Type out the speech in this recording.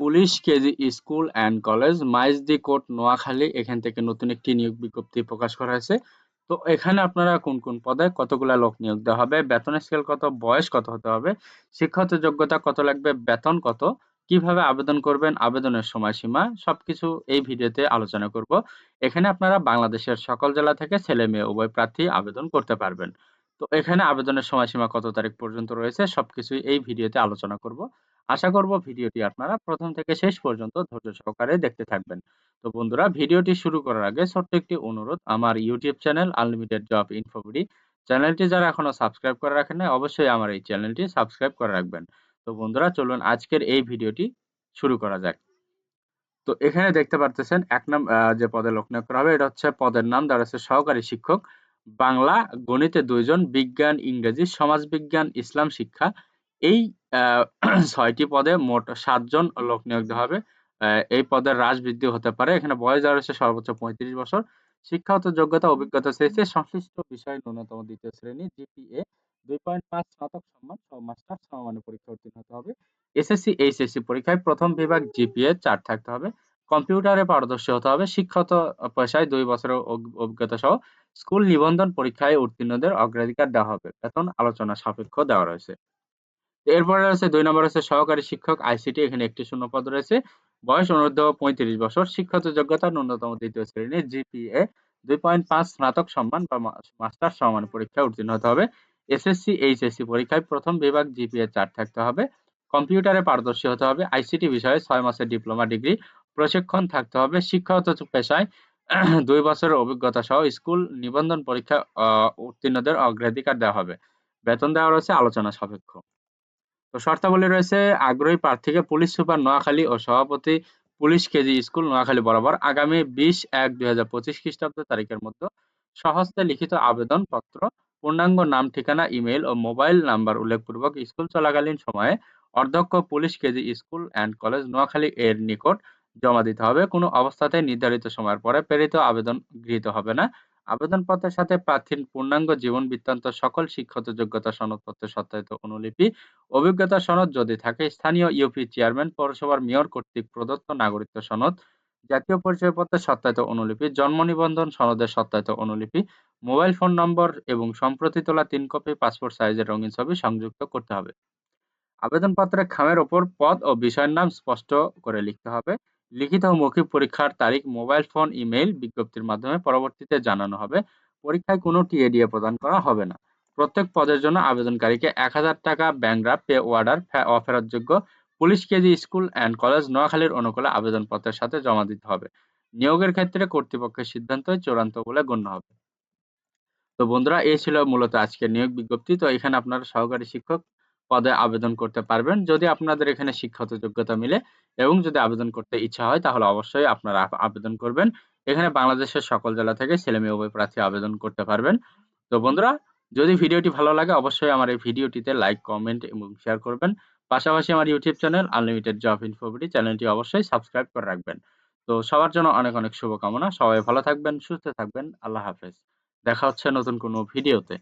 Police, KG school and college Maijdee court Noakhali, এখান থেকে নতুন একটি নিয়োগ বিজ্ঞপ্তি প্রকাশ করা হয়েছে। তো এখানে আপনারা কোন কোন পদে কতগুলা লোক নিয়োগ দেওয়া হবে, বেতনের স্কেল কত, বয়স কত হতে হবে শিক্ষাগত যোগ্যতা কত লাগবে, বেতন কত, কীভাবে আবেদন করবেন, আবেদনের সময়সীমা, সবকিছু এই ভিডিওতে আলোচনা করব। এখানে আপনারা বাংলাদেশের সকল জেলা থেকে ছেলে মেয়ে উভয় প্রার্থী আবেদন করতে পারবেন। তো এখানে আবেদনের সময়সীমা কত তারিখ পর্যন্ত রয়েছে সবকিছুই এই ভিডিওতে আলোচনা করব। আশা করব ভিডিওটি আপনারা প্রথম থেকে শেষ পর্যন্ত ধৈর্য সহকারে দেখতে থাকবেন। তো বন্ধুরা, ভিডিওটি শুরু করার আগে ছোট্ট একটি অনুরোধ। আমার YouTube channel unlimited job InfoBD চ্যানেলটি যারা এখনও সাবস্ক্রাইব করে রাখেন না অবশ্যই আমার এই চ্যানেলটি সাবস্ক্রাইব করে রাখবেন। তো বন্ধুরা, চলুন আজকের এই ভিডিওটি শুরু করা যাক। তো এখানে দেখতে পারতেছেন এক নাম যে পদে লোক নিয়োগ করা হবে, এটা হচ্ছে পদের নাম দ্বারা দাঁড়াচ্ছে সহকারী শিক্ষক। বাংলা গণিতে দুইজন, বিজ্ঞান, ইংরেজি, সমাজবিজ্ঞান, ইসলাম, শিক্ষা। এই ছয়টি পদে মোট সাতজন লোক নিয়োগ দেওয়া হবে। এই পদের হ্রাস বৃদ্ধি হতে পারে। এখানে বয়স দেওয়া সর্বোচ্চ পঁয়ত্রিশ বছর। শিক্ষাগত যোগ্যতা, অভিজ্ঞতা চেয়েছে সংশ্লিষ্ট বিষয়ে ন্যূনতম দ্বিতীয় শ্রেণি, জিপিএ, দুই পয়েন্ট পাঁচ স্নাতক সম্মান মাস্টার সমমানের পরীক্ষা উত্তীর্ণ হতে হবে। এসএসসি, এইচএসসি পরীক্ষায় প্রথম বিভাগ জিপিএ চার থাকতে হবে। কম্পিউটারে পারদর্শী হতে হবে। শিক্ষাগত পেশায় দুই বছরের অভিজ্ঞতা সহ স্কুল নিবন্ধন পরীক্ষায় উত্তীর্ণদের অগ্রাধিকার দেওয়া হবে। বেতন আলোচনা সাপেক্ষ দেওয়া রয়েছে। এরপরে রয়েছে দুই নম্বর হচ্ছে সহকারী শিক্ষক, আইসিটি, এখানে একটি শূন্য পদ রয়েছে। বয়স অনূর্ধ্ব পঁয়ত্রিশ বছর। শিক্ষাগত যোগ্যতা ন্যূনতম দ্বিতীয় শ্রেণি, জিপিএ, দুই পয়েন্ট পাঁচ স্নাতক সম্মান বা মাস্টার সমান পরীক্ষায় উত্তীর্ণ হতে হবে। এসএসসি, এইচএসসি পরীক্ষায় প্রথম বিভাগ জিপিএ চার থাকতে হবে। কম্পিউটারে পারদর্শী হতে হবে। আইসিটি বিষয়ে ছয় মাসের ডিপ্লোমা ডিগ্রি প্রশিক্ষণ থাকতে হবে। শিক্ষাগত পেশায় দুই বছরের অভিজ্ঞতা সহ স্কুল নিবন্ধন পরীক্ষা উত্তীর্ণদের অগ্রাধিকার দেওয়া হবে। বেতন দেওয়া রয়েছে আলোচনা সাপেক্ষ। তো শর্তাবলী রয়েছে, আগ্রহী প্রার্থীকে পুলিশ সুপার নোয়াখালী ও সভাপতি পুলিশ কেজি স্কুল নোয়াখালী বরাবর আগামী বিশ এক দুই হাজার পঁচিশ খ্রিস্টাব্দ তারিখের মধ্যে সহস্তে লিখিত আবেদন পত্র পূর্ণাঙ্গ নাম, ঠিকানা ইমেল ও মোবাইল নাম্বার উল্লেখপূর্বক স্কুল চলাকালীন সময়ে অধ্যক্ষ police KG school and college Noakhali এর নিকট জমা দিতে হবে। কোনো অবস্থাতে নির্ধারিত সময়ের পরে প্রেরিত আবেদন গৃহীত হবে না। আবেদনপত্রের সাথে প্রার্থীর পূর্ণাঙ্গ জীবন বৃত্তান্ত সকল শিক্ষত যোগ্যতা সনদপত্রের সত্যায়িত অনুলিপি, অভিজ্ঞতা সনদ যদি থাকে, স্থানীয় ইউপি চেয়ারম্যান, পৌরসভার মেয়র কর্তৃক প্রদত্ত নাগরিকত্ব সনদ, জাতীয় পরিচয়পত্রের সত্যায়িত অনুলিপি, জন্ম নিবন্ধন সনদের সত্যায়িত অনুলিপি, মোবাইল ফোন নম্বর এবং সম্প্রতি তোলা তিন কপি পাসপোর্ট সাইজের রঙিন ছবি সংযুক্ত করতে হবে। আবেদনপত্রের খামের ওপর পদ ও বিষয়ের নাম স্পষ্ট করে লিখতে হবে। লিখিত মৌখিক পরীক্ষার তারিখ, মোবাইল ফোন, ইমেইল বিজ্ঞপ্তির মাধ্যমে পরবর্তীতে জানানো হবে। পরীক্ষায় কোনো টিএডিএ প্রদান করা হবে না। প্রত্যেক পদের জন্য আবেদনকারীকে এক হাজার টাকা draft pay order অফেরতযোগ্য police KG school and college নোয়াখালীর অনুকূলে আবেদনপত্রের সাথে জমা দিতে হবে। নিয়োগের ক্ষেত্রে কর্তৃপক্ষের সিদ্ধান্তই চূড়ান্ত বলে গণ্য হবে। তো বন্ধুরা, এই ছিল মূলত আজকের নিয়োগ বিজ্ঞপ্তি। তো এখানে আপনারা সহকারী শিক্ষক পদে আবেদন করতে পারবেন। যদি আপনাদের এখানে শিক্ষাগত যোগ্যতা মিলে এবং যদি আবেদন করতে ইচ্ছা হয়, তাহলে অবশ্যই আপনারা আবেদন করবেন। এখানে বাংলাদেশের সকল জেলা থেকে ছেলে মেয়ে উভয় প্রার্থী আবেদন করতে পারবেন। তো বন্ধুরা, যদি ভিডিওটি ভালো লাগে, অবশ্যই আমার এই ভিডিওটিতে লাইক কমেন্ট এবং শেয়ার করবেন। পাশাপাশি আমার YouTube channel unlimited job InfoBD চ্যানেলটি অবশ্যই সাবস্ক্রাইব করে রাখবেন। তো সবার জন্য অনেক অনেক শুভকামনা। সবাই ভালো থাকবেন, সুস্থ থাকবেন। আল্লাহ হাফেজ। দেখা হচ্ছে নতুন কোনো ভিডিওতে।